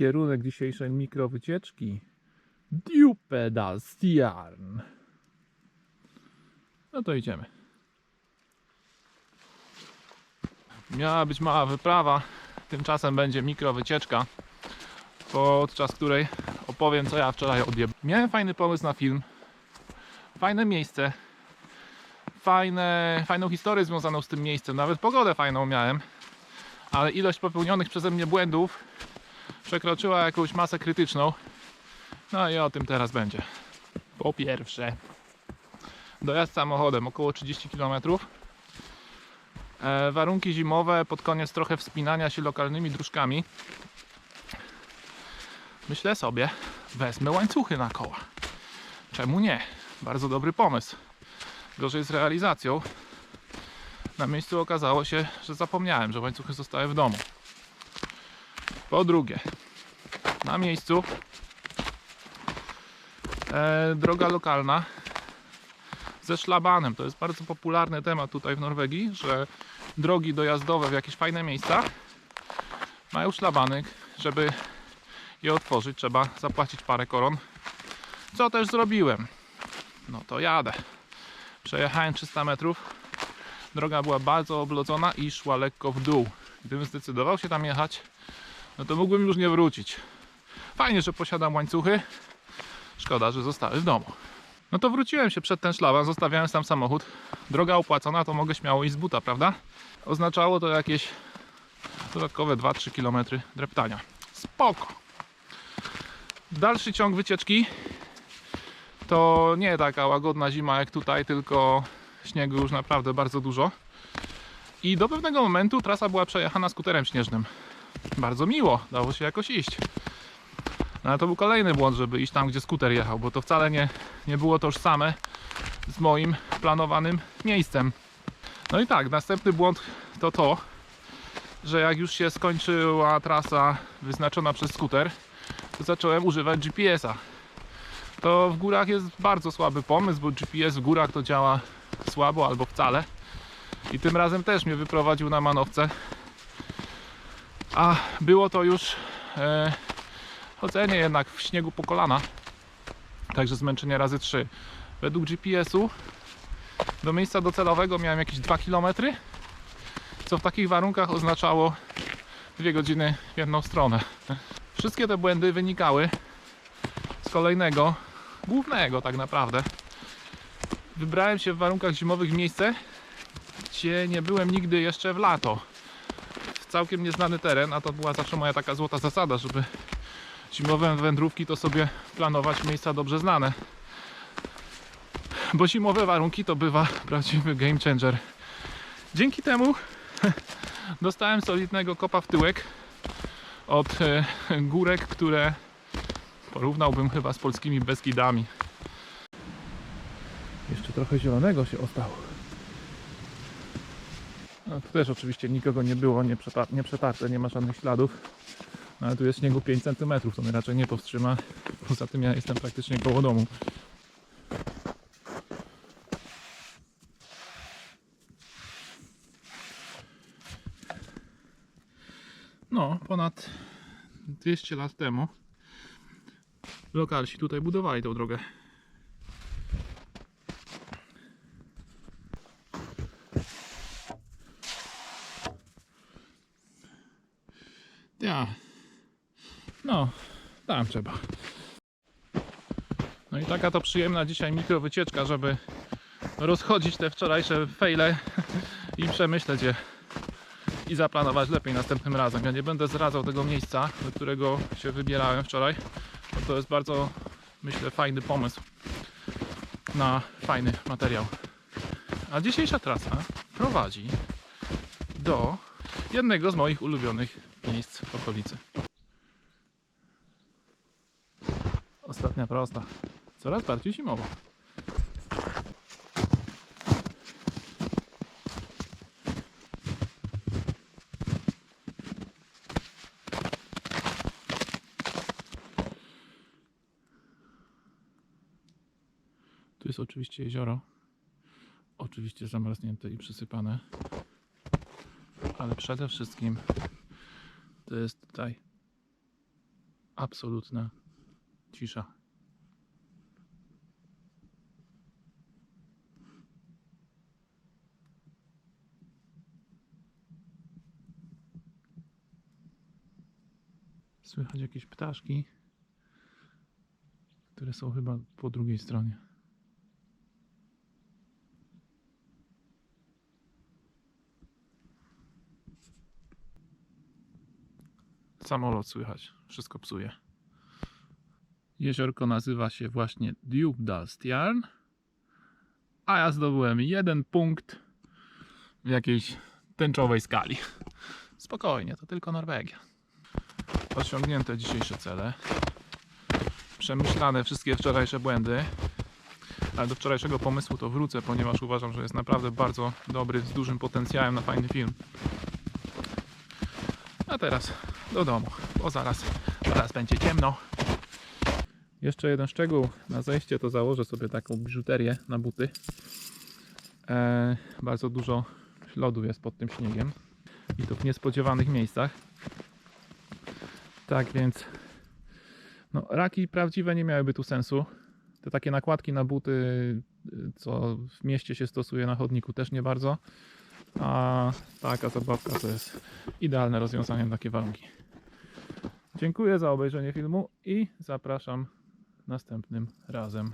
Kierunek dzisiejszej mikrowycieczki Dupedal Stiarn. No to idziemy. Miała być mała wyprawa, tymczasem będzie mikrowycieczka, podczas której opowiem co ja wczoraj odjeb. Miałem fajny pomysł na film, fajne miejsce, fajne, fajną historię związaną z tym miejscem, nawet pogodę fajną miałem, ale ilość popełnionych przeze mnie błędów przekroczyła jakąś masę krytyczną. No i o tym teraz będzie. Po pierwsze, dojazd samochodem około 30 km. E, warunki zimowe, pod koniec trochę wspinania się lokalnymi dróżkami. Myślę sobie, wezmę łańcuchy na koła. Czemu nie? Bardzo dobry pomysł. Gorzej z realizacją. Na miejscu okazało się, że zapomniałem, że łańcuchy zostały w domu. Po drugie, na miejscu e, droga lokalna ze szlabanem. To jest bardzo popularny temat tutaj w Norwegii, że drogi dojazdowe w jakieś fajne miejsca mają szlabany. Żeby je otworzyć, trzeba zapłacić parę koron. Co też zrobiłem. No to jadę. Przejechałem 300 metrów. Droga była bardzo oblodzona i szła lekko w dół. Gdybym zdecydował się tam jechać, no to mógłbym już nie wrócić. Fajnie, że posiadam łańcuchy. Szkoda, że zostały w domu. No to wróciłem się przed ten szlaban, zostawiałem tam samochód. Droga opłacona, to mogę śmiało iść z buta, prawda? Oznaczało to jakieś dodatkowe 2-3 km dreptania. Spoko. Dalszy ciąg wycieczki to nie taka łagodna zima jak tutaj, tylko śniegu już naprawdę bardzo dużo. I do pewnego momentu trasa była przejechana skuterem śnieżnym. Bardzo miło, dało się jakoś iść. No ale to był kolejny błąd, żeby iść tam, gdzie skuter jechał, bo to wcale nie, nie było tożsame z moim planowanym miejscem. No i tak, następny błąd to to, że jak już się skończyła trasa wyznaczona przez skuter, to zacząłem używać GPS-a. To w górach jest bardzo słaby pomysł, bo GPS w górach to działa słabo albo wcale. I tym razem też mnie wyprowadził na manowce. A było to już e, chodzenie jednak w śniegu po kolana. Także zmęczenie razy 3. Według GPS-u do miejsca docelowego miałem jakieś 2 km, co w takich warunkach oznaczało 2 godziny w jedną stronę. Wszystkie te błędy wynikały z kolejnego, głównego tak naprawdę. Wybrałem się w warunkach zimowych w miejsce, gdzie nie byłem nigdy jeszcze w lato. Całkiem nieznany teren, a to była zawsze moja taka złota zasada, żeby zimowe wędrówki to sobie planować miejsca dobrze znane. Bo zimowe warunki to bywa prawdziwy game changer. Dzięki temu dostałem solidnego kopa w tyłek od e, górek, które porównałbym chyba z polskimi Beskidami. Jeszcze trochę zielonego się ostało. No, tu też oczywiście nikogo nie było, nie, przepa- nie przetarte, nie ma żadnych śladów. No, ale tu jest śniegu 5 cm, to mnie raczej nie powstrzyma. Poza tym ja jestem praktycznie koło domu. No, ponad 200 lat temu lokalsi tutaj budowali tę drogę. Ja. No, tam trzeba. No i taka to przyjemna dzisiaj mikrowycieczka, żeby rozchodzić te wczorajsze fejle i przemyśleć je i zaplanować lepiej następnym razem. Ja nie będę zdradzał tego miejsca, do którego się wybierałem wczoraj, bo to jest bardzo, myślę, fajny pomysł na fajny materiał. A dzisiejsza trasa prowadzi do jednego z moich ulubionych miejsc w okolicy. Ostatnia prosta. Coraz bardziej zimowo. Tu jest oczywiście jezioro. Oczywiście zamarznięte i przysypane. Ale przede wszystkim to jest tutaj absolutna cisza. Słychać jakieś ptaszki, które są chyba po drugiej stronie. Samolot słychać, wszystko psuje. Jeziorko nazywa się właśnie Djupdalstjarn, a ja zdobyłem jeden punkt w jakiejś tęczowej skali. Spokojnie, to tylko Norwegia. Osiągnięte dzisiejsze cele. Przemyślane wszystkie wczorajsze błędy. Ale do wczorajszego pomysłu to wrócę, ponieważ uważam, że jest naprawdę bardzo dobry, z dużym potencjałem na fajny film. Teraz do domu, bo zaraz, zaraz będzie ciemno. Jeszcze jeden szczegół. Na zejście to założę sobie taką biżuterię na buty. E, bardzo dużo lodu jest pod tym śniegiem. I to w niespodziewanych miejscach. Tak więc no, raki prawdziwe nie miałyby tu sensu. Te takie nakładki na buty, co w mieście się stosuje na chodniku, też nie bardzo. A taka zabawka to jest idealne rozwiązanie na takie warunki. Dziękuję za obejrzenie filmu i zapraszam następnym razem.